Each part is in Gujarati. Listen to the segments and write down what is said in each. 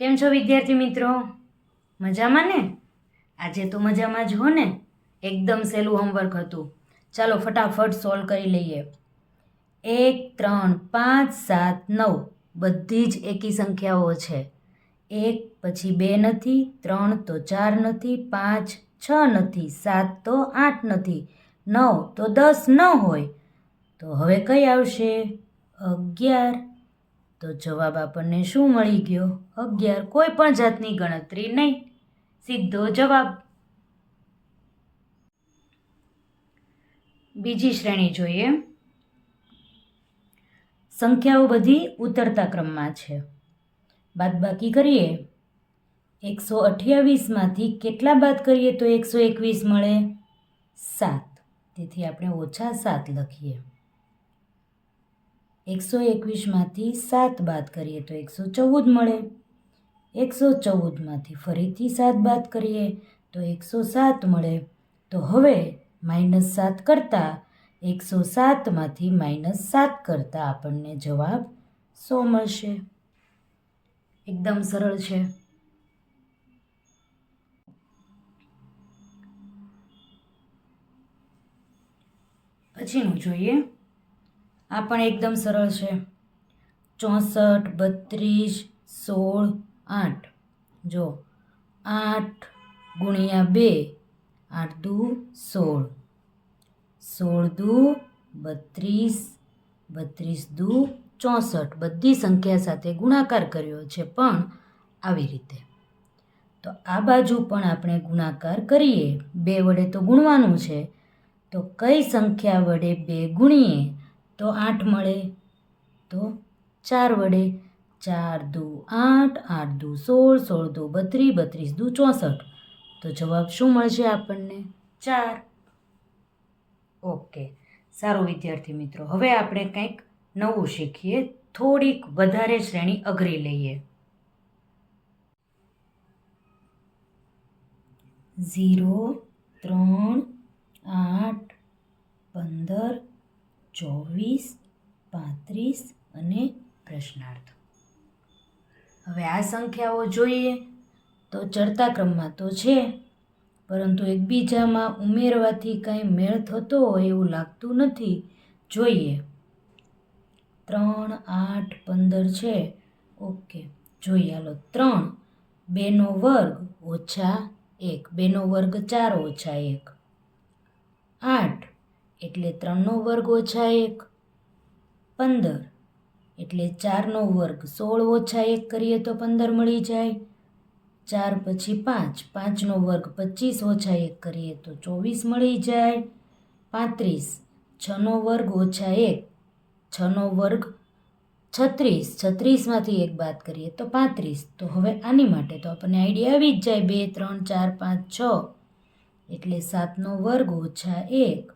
કેમ છો વિદ્યાર્થી મિત્રો? મજામાં ને? આજે તો મજામાં જ હો ને? એકદમ સહેલું હોમવર્ક હતું. ચાલો ફટાફટ સોલ્વ કરી લઈએ. એક, ત્રણ, પાંચ, સાત, નવ. બધી જ એકી સંખ્યાઓ છે. એક પછી બે નથી, ત્રણ તો ચાર નથી, પાંચ છ નથી, સાત તો આઠ નથી, નવ તો દસ ન હોય. તો હવે કઈ આવશે? અગિયાર. તો જવાબ આપણને શું મળી ગયો? અગિયાર. કોઈ પણ જાતની ગણતરી નહીં. સીધો જવાબ. બીજી શ્રેણી જોઈએ. સંખ્યાઓ બધી ઉતરતા ક્રમમાં છે. બાદબાકી કરીએ. એકસો અઠ્યાવીસમાંથી કેટલા બાદ કરીએ તો એકસો એકવીસ મળે? સાત. તેથી આપણે ઓછા સાત લખીએ. એકસો એકવીસમાંથી સાત બાદ કરીએ તો એકસો ચૌદ મળે. એકસો ચૌદમાંથી ફરીથી સાત બાદ કરીએ તો એકસો સાત મળે. તો હવે માઇનસ સાત કરતાં એકસો સાતમાંથી માઇનસ સાત કરતાં આપણને જવાબ સો મળશે. એકદમ સરળ છે. પછીનું જોઈએ. આ પણ એકદમ સરળ છે. ચોસઠ, બત્રીસ, સોળ, આઠ. જો, આઠ ગુણ્યા બે, આઠ દુ સોળ. સોળ દુ બત્રીસ બત્રીસ દુ ચોસઠ. બધી સંખ્યા સાથે ગુણાકાર કર્યો છે પણ આવી રીતે. તો આ બાજુ પણ આપણે ગુણાકાર કરીએ. બે વડે તો ગુણવાનું છે. તો કઈ સંખ્યા વડે બે ગુણીએ? તો આઠ મળે. તો ચાર વડે ચાર દુ આઠ આઠ દુ સોળ સોળ દુ બત્રીસ બત્રીસ દુ ચોસઠ. તો જવાબ શું મળશે આપણને? ચાર. ઓકે. સારું વિદ્યાર્થી મિત્રો, હવે આપણે કંઈક નવું શીખીએ. થોડીક વધારે શ્રેણી અઘરી લઈએ. ઝીરો, ત્રણ, આઠ, પંદર ચોવીસ, પાંત્રીસ અને પ્રશ્નાર્થ. હવે આ સંખ્યાઓ જોઈએ તો ચડતા ક્રમમાં તો છે, પરંતુ એકબીજામાં ઉમેરવાથી કાંઈ મેળ થતો હોય એવું લાગતું નથી. જોઈએ. ત્રણ, આઠ, પંદર છે. ઓકે. જોઈએ હાલો. ત્રણ. બેનો વર્ગ ઓછા એક. બેનો વર્ગ ચાર ઓછા એક. આઠ. એટલે ત્રણનો વર્ગ ઓછા એક. પંદર, એટલે ચારનો વર્ગ સોળ ઓછા એક કરીએ તો પંદર મળી જાય. ચાર પછી પાંચ, પાંચનો વર્ગ પચીસ ઓછા એક કરીએ તો ચોવીસ મળી જાય. પાંત્રીસ, છનો વર્ગ ઓછા એક. છનો વર્ગ છત્રીસ, છત્રીસમાંથી એક બાદ કરીએ તો પાંત્રીસ. તો હવે આની માટે તો આપણને આઈડિયા આવી જ જાય. બે, ત્રણ, ચાર, પાંચ, છ. એટલે સાતનો વર્ગ ઓછા એક.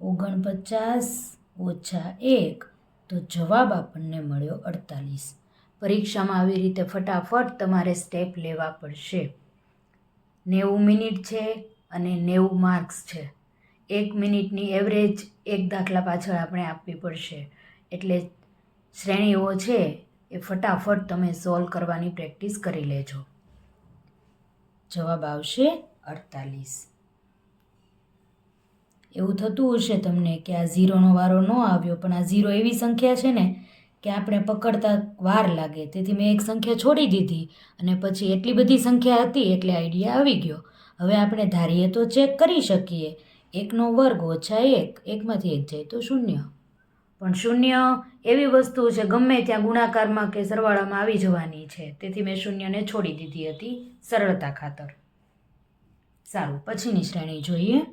ઓગણપચાસ ઓછા એક તો જવાબ આપણને મળ્યો અડતાલીસ. પરીક્ષામાં આવી રીતે ફટાફટ તમારે સ્ટેપ લેવા પડશે. નેવું મિનિટ છે અને નેવું માર્ક્સ છે. એક મિનિટની એવરેજ એક દાખલા પાછળ આપણે આપવી પડશે. એટલે શ્રેણીઓ છે એ ફટાફટ તમે સોલ્વ કરવાની પ્રેક્ટિસ કરી લેજો. જવાબ આવશે અડતાલીસ. એવું થતું હશે તમને કે આ ઝીરોનો વારો ન આવ્યો, પણ આ ઝીરો એવી સંખ્યા છે ને કે આપણે પકડતા વાર લાગે. તેથી મેં એક સંખ્યા છોડી દીધી અને પછી એટલી બધી સંખ્યા હતી એટલે આઈડિયા આવી ગયો. હવે આપણે ધારીએ તો ચેક કરી શકીએ. એકનો વર્ગ ઓછા એક, એકમાંથી એક જાય તો શૂન્ય. પણ શૂન્ય એવી વસ્તુ છે, ગમે ત્યાં ગુણાકારમાં કે સરવાળામાં આવી જવાની છે. તેથી મેં શૂન્યને છોડી દીધી હતી સરળતા ખાતર. સારું, પછીની શ્રેણી જોઈએ.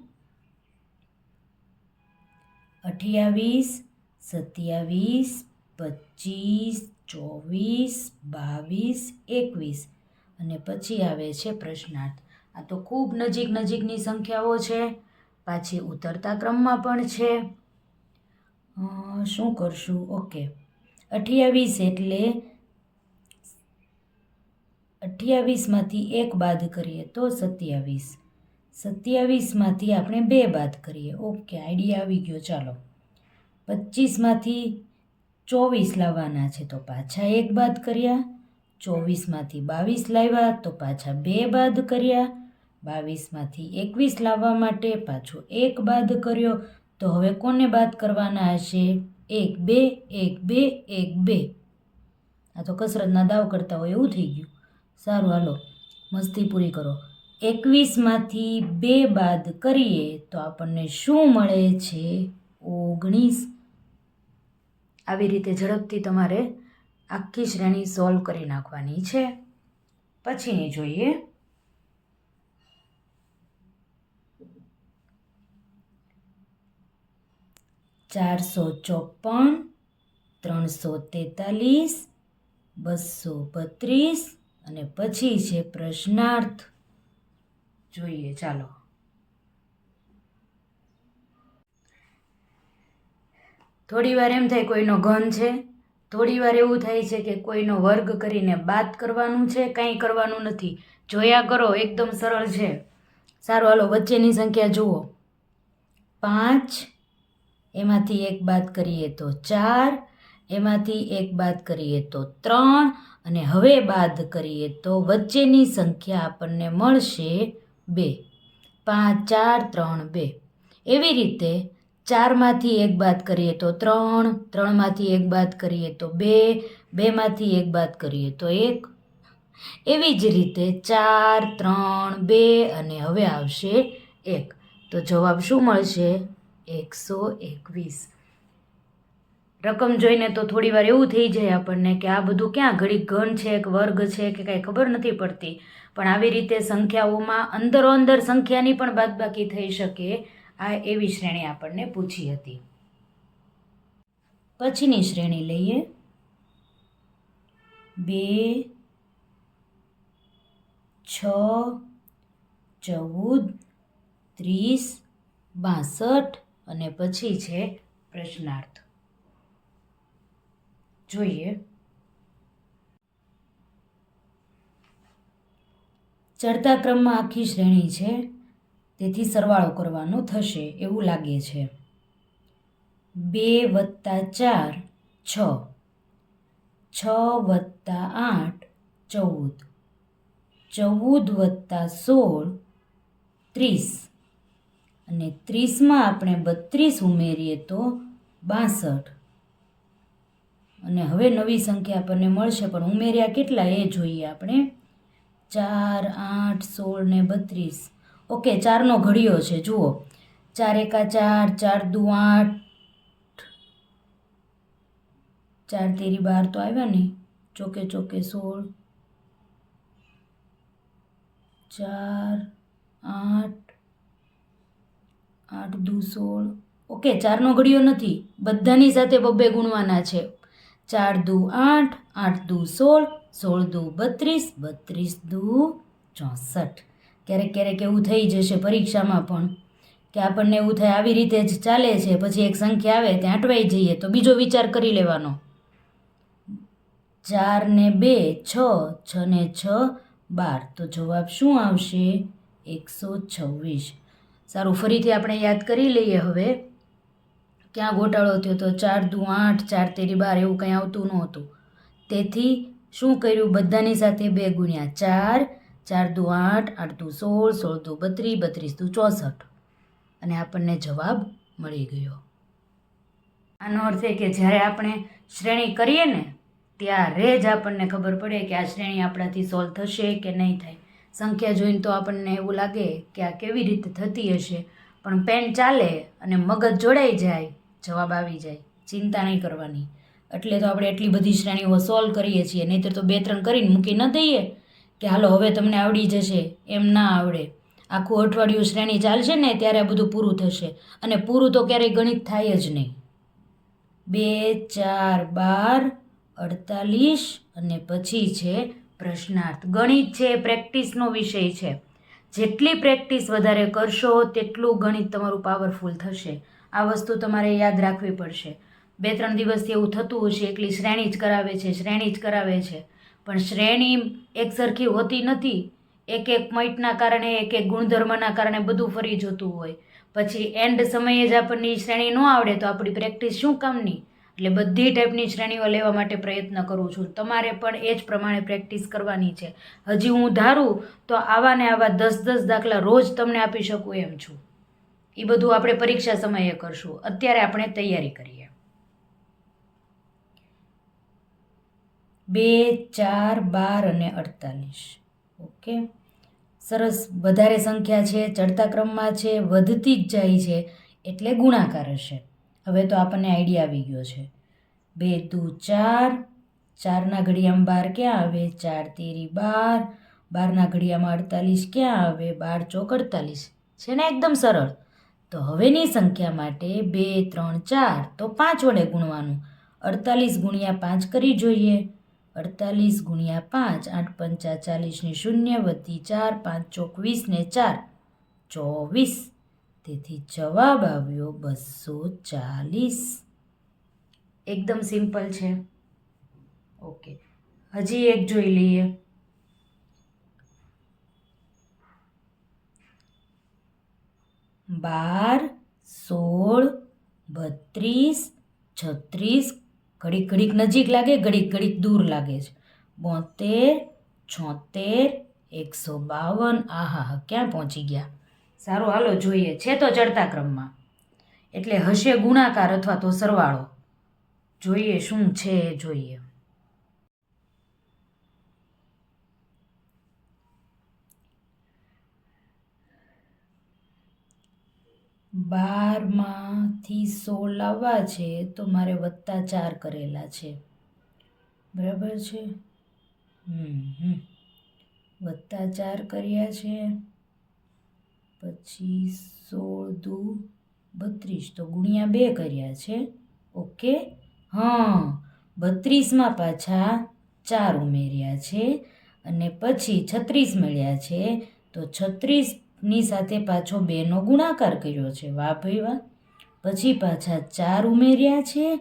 અઠ્યાવીસ, સત્યાવીસ, પચીસ, ચોવીસ, બાવીસ, એકવીસ. અને પછી આવે છે પ્રશ્નાર્થ. આ તો ખૂબ નજીક નજીકની સંખ્યાઓ છે. પાછી ઉતરતા ક્રમમાં પણ છે. શું કરશું? ઓકે. અઠ્યાવીસ એટલે અઠ્યાવીસમાંથી એક બાદ કરીએ તો સત્યાવીસ. સત્યાવીસમાંથી આપણે બે બાદ કરીએ. ઓકે, આઈડિયા આવી ગયો. ચાલો. પચીસમાંથી ચોવીસ લાવવાના છે તો પાછા એક બાદ કર્યા. ચોવીસમાંથી બાવીસ લાવ્યા તો પાછા બે બાદ કર્યા. બાવીસમાંથી એકવીસ લાવવા માટે પાછો એક બાદ કર્યો. તો હવે કોને બાદ કરવાના હશે? એક, બે એક બે એક, બે. આ તો કસરતના દાવ કરતા હોય એવું થઈ ગયું. સારું, હાલો. મસ્તી પૂરી કરો. એકવીસમાંથી બે બાદ કરીએ તો આપણને શું મળે છે? ઓગણીસ. આવી રીતે ઝડપથી તમારે આખી શ્રેણી સોલ્વ કરી નાખવાની છે. પછીની જોઈએ. ચારસો ચોપન ત્રણસો તેતાલીસ, બસો બત્રીસ અને પછી છે પ્રશ્નાર્થ. જોઈએ, ચાલો. થોડી વાર એમ થાય કોઈનો ઘન છે થોડી વાર એવું થાય છે કે કોઈનો વર્ગ કરીને બાદ કરવાનું છે, કંઈ કરવાનું નથી. જોયા કરો, એકદમ સરળ છે. સારું, હાલો, વચ્ચેની સંખ્યા જુઓ. પાંચ, એમાંથી એક બાદ કરીએ તો ચાર, એમાંથી એક બાદ કરીએ તો ત્રણ, અને હવે બાદ કરીએ તો વચ્ચેની સંખ્યા આપણને મળશે બે, પાંચ, ચાર, ત્રણ, બે. એવી રીતે ચારમાંથી એક બાદ કરીએ તો ત્રણ, ત્રણમાંથી એક બાદ કરીએ તો બે, બેમાંથી એક બાદ કરીએ તો એક. એવી જ રીતે ચાર, ત્રણ, બે અને હવે આવશે એક. તો જવાબ શું મળશે? એકસો એકવીસ. રકમ જોઈને તો થોડી વાર એવું થઈ જાય આપણને કે આ બધું ક્યાં? ઘડી ઘન છે કે વર્ગ છે કે કાંઈ ખબર નથી પડતી. પણ આવી રીતે સંખ્યાઓમાં અંદરો અંદર સંખ્યાની પણ બાદબાકી થઈ શકે, આ એવી શ્રેણી આપણને પૂછી હતી. પછીની શ્રેણી લઈએ. બે, છ, ચૌદ, ત્રીસ, બાસઠ અને પછી છે પ્રશ્નાર્થ. જોઈએ. ચડતા ક્રમમાં આખી શ્રેણી છે, તેથી સરવાળો કરવાનો થશે એવું લાગે છે. બે વત્તા ચાર, છ. છ વત્તા આઠ, ચૌદ. ચૌદ વત્તા સોળ, ત્રીસ. અને ત્રીસમાં આપણે બત્રીસ ઉમેરીએ તો બાસઠ. અને હવે નવી સંખ્યા આપણને મળશે, પણ ઉમેર્યા કેટલા એ જોઈએ આપણે. ચાર, આઠ, સોળ ને બત્રીસ. ઓકે, ચારનો ઘડિયો છે, જુઓ. ચાર એકા ચાર ચાર દુ આઠ. ચાર તેરી બાર તો આવ્યા ને. ચોકે ચોકે સોળ. ચાર, આઠ. આઠ દુ સોળ. ઓકે, ચારનો ઘડિયો નથી. બધાની સાથે બબ્બે ગુણવાના છે. ચાર દુ આઠ આઠ દુ સોળ સોળ દુ બત્રીસ બત્રીસ દુ ચોસઠ. ક્યારેક ક્યારેક એવું થઈ જશે પરીક્ષામાં પણ કે આપણને એવું થાય આવી રીતે જ ચાલે છે, પછી એક સંખ્યા આવે ત્યાં અટવાઈ જઈએ તો બીજો વિચાર કરી લેવાનો. ચાર ને બે, છ છ ને છ, બાર. તો જવાબ શું આવશે? એકસો છવ્વીસ. સારું, ફરીથી આપણે યાદ કરી લઈએ હવે. ક્યાં ગોટાળો થયો તો ચાર દુ આઠ, ચાર તેરી બાર એવું કંઈ આવતું નહોતું. તેથી શું કર્યું? બધાની સાથે બે ગુણ્યા ચાર ચાર દુ આઠ આઠ દુ સોળ સોળ દુ બત્રીસ બત્રીસ દુ ચોસઠ. અને આપણને જવાબ મળી ગયો. આનો અર્થ એ કે જ્યારે આપણે શ્રેણી કરીએ ને, ત્યારે જ આપણને ખબર પડે કે આ શ્રેણી આપણાથી સોલ્વ થશે કે નહીં થાય. સંખ્યા જોઈને તો આપણને એવું લાગે કે આ કેવી રીતે થતી હશે. પણ પેન ચાલે અને મગજ જોડાઈ જાય જવાબ આવી જાય. ચિંતા નહીં કરવાની. એટલે તો આપણે એટલી બધી શ્રેણીઓ સોલ્વ કરીએ છીએ. નહીંતર તો બે ત્રણ કરીને મૂકી ન દઈએ કે હાલો, હવે તમને આવડી જશે. એમ ના આવડે. આખું અઠવાડિયું શ્રેણી ચાલશે ને, ત્યારે આ બધું પૂરું થશે. અને પૂરું તો ક્યારેય ગણિત થાય જ નહીં. બે, ચાર, બાર, અડતાલીસ અને પછી છે પ્રશ્નાર્થ. ગણિત છે પ્રેક્ટિસનો વિષય છે. જેટલી પ્રેક્ટિસ વધારે કરશો, તેટલું ગણિત તમારું પાવરફુલ થશે. આ વસ્તુ તમારે યાદ રાખવી પડશે. બે ત્રણ દિવસથી એવું થતું હશે, એકલી શ્રેણી જ કરાવે છે, શ્રેણી જ કરાવે છે. પણ શ્રેણી એકસરખી હોતી નથી. એક એક પોઈન્ટના કારણે, એક એક ગુણધર્મના કારણે બધું ફરી જતું હોય. પછી એન્ડ સમયે જ આપણને શ્રેણી ન આવડે તો આપણી પ્રેક્ટિસ શું કામની? એટલે બધી ટાઈપની શ્રેણીઓ લેવા માટે પ્રયત્ન કરું છું. તમારે પણ એ જ પ્રમાણે પ્રેક્ટિસ કરવાની છે. હજી હું ધારું તો આવા ને આવા દસ દસ દાખલા રોજ તમને આપી શકું એમ છું. એ બધું આપણે પરીક્ષા સમયે કરશું. અત્યારે આપણે તૈયારી કરીએ. બે, ચાર, બાર અને અડતાલીસ. ઓકે? સરસ. વધારે સંખ્યા છે, ચડતા ક્રમમાં છે, વધતી જ જાય છે, એટલે ગુણાકાર હશે. હવે તો આપણને આઈડિયા આવી ગયો છે. બે, દુ, ચાર. ચારના ઘડિયામાં બાર ક્યાં આવે? ચાર, તેરી, બાર. બારના ઘડિયામાં અડતાલીસ ક્યાં આવે? બાર ચોક અડતાલીસ. છે ને? એકદમ સરળ. તો હવેની સંખ્યા માટે બે, ત્રણ, ચાર, તો પાંચ વડે ગુણવાનું. અડતાલીસ ગુણ્યા પાંચ કરી જોઈએ. અડતાલીસ ગુણ્યા પાંચ, આઠ પંચા ચાલીસની શૂન્ય વધી ચાર, પાંચ ચોવીસ ને ચાર. ચોવીસ. તેથી જવાબ આવ્યો બસો ચાલીસ. એકદમ સિમ્પલ છે. ઓકે. હજી એક જોઈ લઈએ. બાર, સોળ, બત્રીસ, છત્રીસ, ઘડીક ઘડીક નજીક લાગે, ઘડીક ઘડીક દૂર લાગે છે. બોતેર, છોતેર, એકસો બાવન, આહા ક્યાં પહોંચી ગયા? સારું, હાલો, જોઈએ. છે તો ચડતા ક્રમમાં. એટલે હશે ગુણાકાર અથવા તો સરવાળો. જોઈએ શું છે, જોઈએ. બારમાંથી સોળ લાવવા છે, તો મારે વત્તા ચાર કરેલા છે. બરાબર છે? હમ વત્તા ચાર કર્યા છે, પછી સોળ દુ બત્રીસ, તો ગુણ્યા બે કર્યા છે. ઓકે? હા, બત્રીસમાં પાછા ચાર ઉમેર્યા છે, અને પછી છત્રીસ મળ્યા છે, તો છત્રીસની સાથે પાછો બેનો ગુણાકાર કર્યો છે. વાહ ભાઈ વાહ. પછી પાછા ચાર ઉમેર્યા છે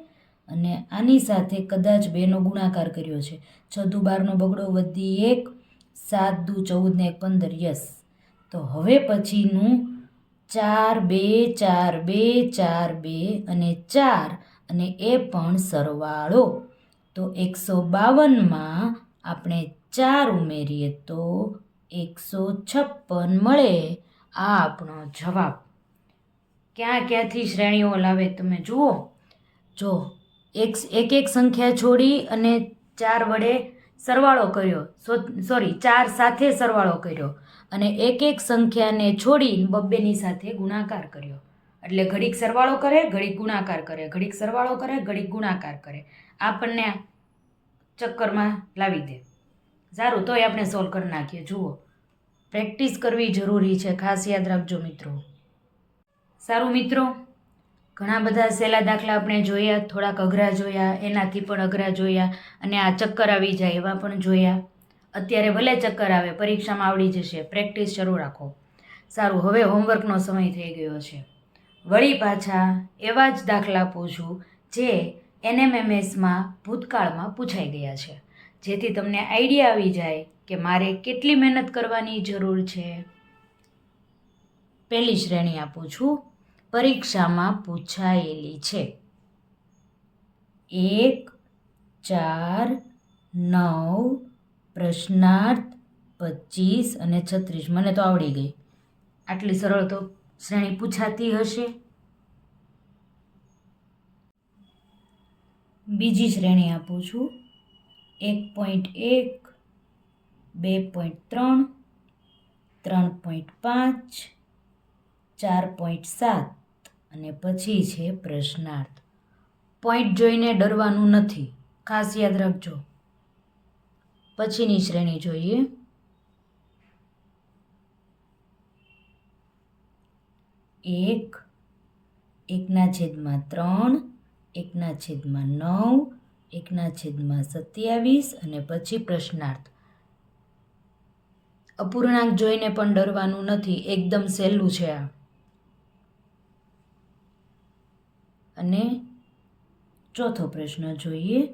અને આની સાથે કદાચ બેનો ગુણાકાર કર્યો છે. છ દુ બારનો બગડો વધી એક, સાત દુ ચૌદ ને એક પંદર, યસ. તો હવે પછીનું ચાર બે ચાર બે ચાર બે અને ચાર અને એ પણ સરવાળો. તો એકસો બાવનમાં આપણે ચાર ઉમેરીએ તો એકસો છપ્પન મળે આ આપણો જવાબ. ક્યાં ક્યાંથી શ્રેણીઓ લાવે તમે જુઓ. જો એક એક એક સંખ્યા છોડી અને ચાર વડે સરવાળો કર્યો સોરી, ચાર સાથે સરવાળો કર્યો અને એક એક સંખ્યાને છોડી બબ્બેની સાથે ગુણાકાર કર્યો. એટલે ઘડીક સરવાળો કરે, ઘડીક ગુણાકાર કરે, ઘડીક સરવાળો કરે, ઘડીક ગુણાકાર કરે. આપણને ચક્કરમાં લાવી દે. સારું, તોય આપણે સોલ્વ કરી નાખીએ. જુઓ પ્રેક્ટિસ કરવી જરૂરી છે. ખાસ યાદ રાખજો મિત્રો. સારું મિત્રો, ઘણા બધા સહેલા દાખલા આપણે જોયા, થોડાક અઘરા જોયા, એનાથી પણ અઘરા જોયા અને આ ચક્કર આવી જાય એવા પણ જોયા. અત્યારે ભલે ચક્કર આવે, પરીક્ષામાં આવડી જશે. પ્રેક્ટિસ શરૂ રાખો. સારું, હવે હોમવર્કનો સમય થઈ ગયો છે. વળી પાછા એવા જ દાખલા પૂછું જે એનએમએમએસમાં ભૂતકાળમાં પૂછાઈ ગયા છે. જેથી તમને આઈડિયા આવી જાય કે મારે કેટલી મહેનત કરવાની જરૂર છે. પહેલી શ્રેણી આપું છું. પરીક્ષામાં પૂછાયેલી છે. એક, ચાર, નવ, પ્રશ્નાર્થ, પચીસ અને છત્રીસ. મને તો આવડી ગઈ. આટલી સરળ તો શ્રેણી પૂછાતી હશે. બીજી શ્રેણી આપું છું. એક પોઈન્ટ એક, બે પોઈન્ટ ત્રણ ત્રણ પોઈન્ટ પાંચ, ચાર પોઈન્ટ સાત અને પછી છે પ્રશ્નાર્થ. પોઈન્ટ જોઈને ડરવાનું નથી. ખાસ યાદ રાખજો. પછીની શ્રેણી જોઈએ. એક, એકના છેદમાં ત્રણ, એકના છેદમાં નવ એકના છેદમાં સત્યાવીસ અને પછી પ્રશ્નાર્થ. અપૂર્ણાંક જોઈને પણ ડરવાનું નથી, એકદમ સહેલું છે આ. અને ચોથો પ્રશ્ન જોઈએ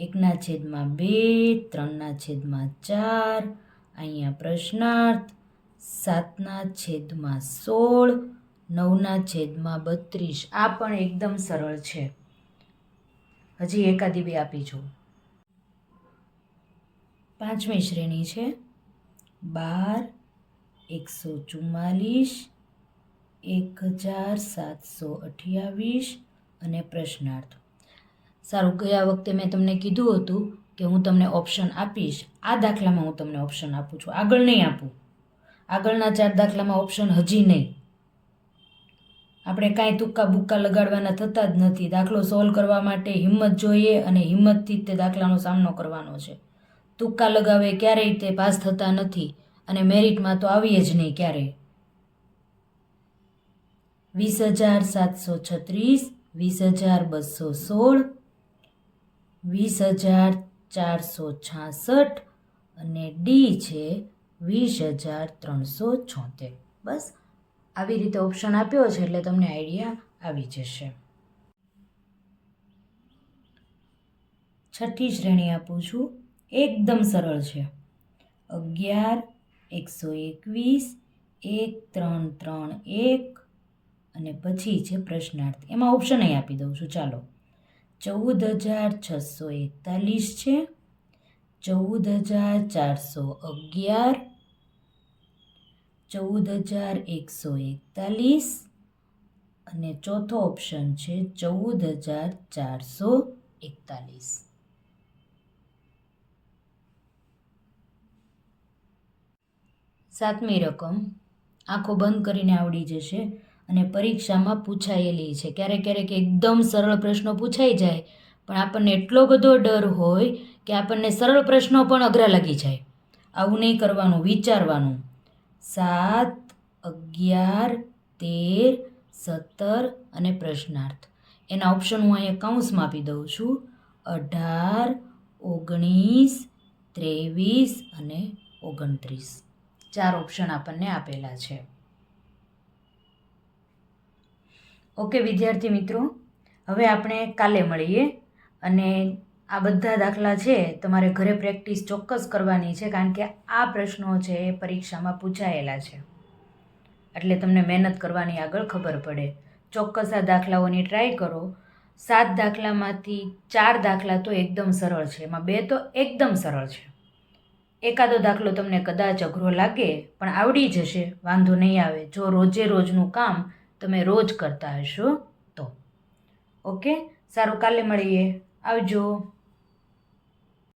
એકના છેદમાં બે ત્રણના છેદમાં ચાર, અહીંયા પ્રશ્નાર્થ સાતના છેદમાં સોળ નવના છેદમાં બત્રીસ. આ પણ એકદમ સરળ છે. હજી એકાદી બે આપી જો પાંચમી શ્રેણી છે. બાર, એકસો ચુમ્માલીસ, એક હજાર સાતસો અઠ્યાવીસ અને પ્રશ્નાર્થ. સારું, ગયા વખતે મેં તમને કીધું હતું કે હું તમને ઓપ્શન આપીશ. આ દાખલામાં હું તમને ઓપ્શન આપું છું. આગળ નહીં આપું. આગળના ચાર દાખલામાં ઓપ્શન હજી નહીં. આપણે કાંઈ તુક્કા બુક્કા લગાડવાના થતા જ નથી. દાખલો સોલ્વ કરવા માટે હિંમત જોઈએ અને હિંમતથી જ તે દાખલાનો સામનો કરવાનો છે. તુક્કા લગાવે ક્યારેય તે પાસ થતા નથી અને મેરિટમાં તો આવીએ જ નહીં ક્યારેય વીસ હજાર સાતસો છત્રીસ, વીસ હજાર બસો સોળ, વીસ હજાર ચારસો છાસઠ અને ડી છે વીસ હજાર ત્રણસો છોતેર. બસ. આવી રીતે ઓપ્શન આપ્યો છે એટલે તમને આઈડિયા આવી જશે. છઠ્ઠી શ્રેણી આપું છું. એકદમ સરળ છે. અગિયાર, એકસો એકવીસ, એક, ત્રણ ત્રણ, એક અને પછી છે પ્રશ્નાર્થ. એમાં ઓપ્શન અહીં આપી દઉં છું. ચાલો. ચૌદ હજાર છસો એકતાલીસ છે. ચૌદ હજાર ચારસો અગિયાર ચૌદ હજાર એકસો એકતાલીસ અને ચોથો ઓપ્શન છે ચૌદ હજાર ચારસો એકતાલીસ. સાતમી રકમ. આંખો બંધ કરીને આવડી જશે અને પરીક્ષામાં પૂછાયેલી છે. ક્યારેક ક્યારેક એકદમ સરળ પ્રશ્નો પૂછાઈ જાય, પણ આપણને એટલો બધો ડર હોય કે આપણને સરળ પ્રશ્નો પણ અઘરા લાગી જાય. આવું નહીં કરવાનું, વિચારવાનું. સાત, અગિયાર, તેર, સત્તર અને પ્રશ્નાર્થ. એના ઓપ્શન હું અહીંયા કૌંસમાં આપી દઉં છું. અઢાર, ઓગણીસ, ત્રેવીસ અને ઓગણત્રીસ. ચાર ઓપ્શન આપણને આપેલા છે. ઓકે વિદ્યાર્થી મિત્રો, હવે આપણે કાલે મળીએ અને આ બધા દાખલા છે, તમારે ઘરે પ્રેક્ટિસ ચોક્કસ કરવાની છે, કારણ કે આ પ્રશ્નો છે એ પરીક્ષામાં પૂછાયેલા છે. એટલે તમને મહેનત કરવાની આગળ ખબર પડે. ચોક્કસ આ દાખલાઓની ટ્રાય કરો. સાત દાખલામાંથી ચાર દાખલા તો એકદમ સરળ છે, એમાં બે તો એકદમ સરળ છે. એકાદો દાખલો તમને કદાચ અઘરો લાગે, પણ આવડી જશે, વાંધો નહીં આવે. જો રોજે રોજનું કામ તમે રોજ કરતા હશો, તો. ઓકે? સારું, કાલે મળીએ. આવજો.